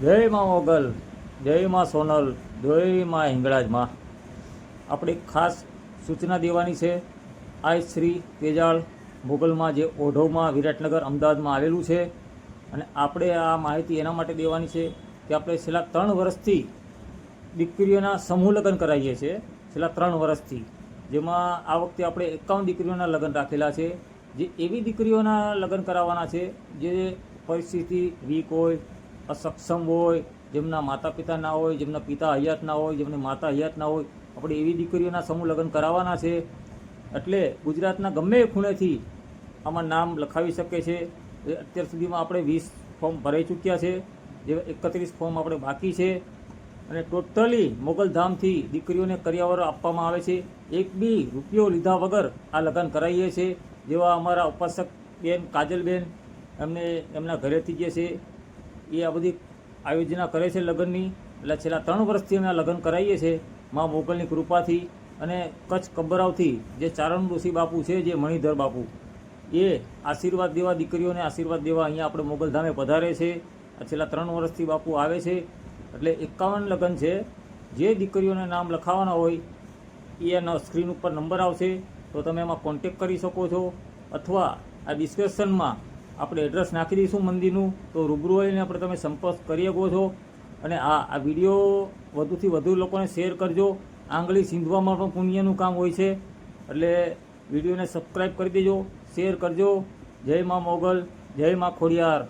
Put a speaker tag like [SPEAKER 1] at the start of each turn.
[SPEAKER 1] જય માં મોગલ, જય માં સોનલ, જય માં હિંગળાજમાં. આપણે ખાસ સૂચના દેવાની છે આ શ્રી તેજાળ મોગલમાં જે ઓઢવમાં વિરાટનગર અમદાવાદમાં આવેલું છે, અને આપણે આ માહિતી એના માટે દેવાની છે કે આપણે છેલ્લા ત્રણ વર્ષથી દીકરીઓના સમૂહ લગ્ન કરાવીએ છીએ, છેલ્લા ત્રણ વર્ષથી. જેમાં આ વખતે આપણે એકાવન દીકરીઓના લગ્ન રાખેલા છે. જે એવી દીકરીઓના લગ્ન કરાવવાના છે, જે પરિસ્થિતિ વીક હોય અસક્ષમ હોય, જેમના માતા પિતા ના હોય, જેમના પિતા હયાત ના હોય, જેમની માતા હયાત ના હોય, આપણે એવી દીકરીઓના સમૂહ લગ્ન કરાવવાના છે. એટલે ગુજરાતના ગમે ખૂણેથી આમાં નામ લખાવી શકે છે. અત્યાર સુધીમાં આપણે વીસ ફોર્મ ભરાઈ ચૂક્યા છે. જે એકત્રીસ ફોર્મ આપણે બાકી છે. અને ટોટલી મોગલધામથી દીકરીઓને કરિયાવર આપવામાં આવે છે. એક બી રૂપિયો લીધા વગર આ લગ્ન કરાવીએ છીએ જેવા અમારા ઉપાસક બેન, કાજલબેન એમને એમના ઘરેથી જે છે એ આ બધી આયોજના કરે છે લગ્નની. એટલે છેલ્લા ત્રણ વર્ષથી અમે આ લગ્ન કરાવીએ છીએ. મા મોગલની કૃપાથી અને કચ્છ કબ્બરાવથી જે ચારણ ઋષિ બાપુ છે, જે મણિધર બાપુ, એ આશીર્વાદ દેવા દીકરીઓને આશીર્વાદ દેવા અહીંયા આપણે મોગલધામે પધારે છે. આ છેલ્લા ત્રણ વર્ષથી બાપુ આવે છે. એટલે એકાવન લગ્ન છે. જે દીકરીઓને નામ લખાવાના હોય એનો સ્ક્રીન ઉપર નંબર આવશે. તો તમે એમાં કોન્ટેક કરી શકો છો. અથવા આ ડિસ્ક્રિપ્શનમાં આપણે એડ્રેસ નાખી દઈશું મંદિરનું, તો રૂબરૂ આવીને આપણે તમે સંપર્ક કરી શકો છો. અને આ આ વીડિયો વધુથી વધુ લોકોને શેર કરજો. આંગળી સીંધવામાં પણ પુણ્યનું કામ હોય છે. એટલે વિડીયોને સબસ્ક્રાઈબ કરી દેજો શેર કરજો. જય મા મોગલ, જય મા ખોડિયાર.